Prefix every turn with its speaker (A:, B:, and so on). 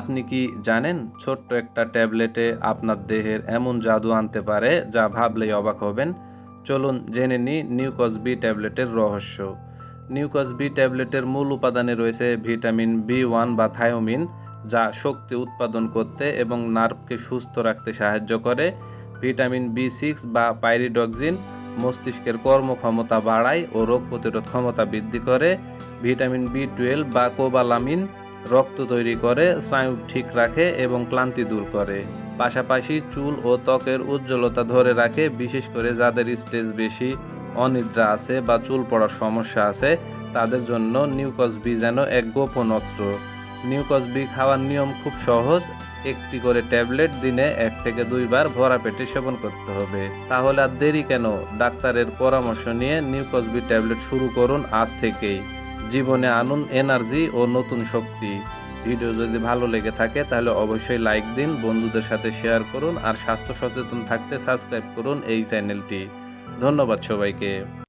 A: আপনি কি জানেন ছোট্ট একটা ট্যাবলেটে আপনার দেহের এমন জাদু আনতে পারে যা ভাবলেই অবাক হবেন? চলুন জেনে নিই নিউকসবি ট্যাবলেটের রহস্য। নিউকসবি ট্যাবলেটের মূল উপাদানে রয়েছে ভিটামিন বি ওয়ান বা থায়োমিন, যা শক্তি উৎপাদন করতে এবং নার্ভকে সুস্থ রাখতে সাহায্য করে। ভিটামিন বি সিক্স বা পাইরিডক্সিন মস্তিষ্কের কর্মক্ষমতা বাড়ায় ও রোগ প্রতিরোধ ক্ষমতা বৃদ্ধি করে। ভিটামিন বি টুয়েলভ বা কোবালামিন রক্ত তৈরি করে, স্নায়ু ঠিক রাখে এবং ক্লান্তি দূর করে। পাশাপাশি চুল ও ত্বকের উজ্জ্বলতা ধরে রাখে, বিশেষ করে যাদের স্টেজ বেশি অনিদ্রা আছে বা চুল পড়ার সমস্যা আছে, তাদের জন্য নিউকসবি যেন এক গোপন অস্ত্র। নিউকসবি খাওয়ার নিয়ম খুব সহজ, একটি করে ট্যাবলেট দিনে এক থেকে দুইবার ভরা পেটে সেবন করতে হবে। তাহলে আর দেরি কেন? ডাক্তারের পরামর্শ নিয়ে নিউকসবি ট্যাবলেট শুরু করুন আজ থেকেই। জীবনে আনুন এনার্জি ও নতুন শক্তি। ভিডিও যদি ভালো লেগে থাকে, তাহলে অবশ্যই লাইক দিন, বন্ধুদের সাথে শেয়ার করুন, আর স্বাস্থ্য সচেতন থাকতে সাবস্ক্রাইব করুন এই চ্যানেলটি। ধন্যবাদ সবাইকে।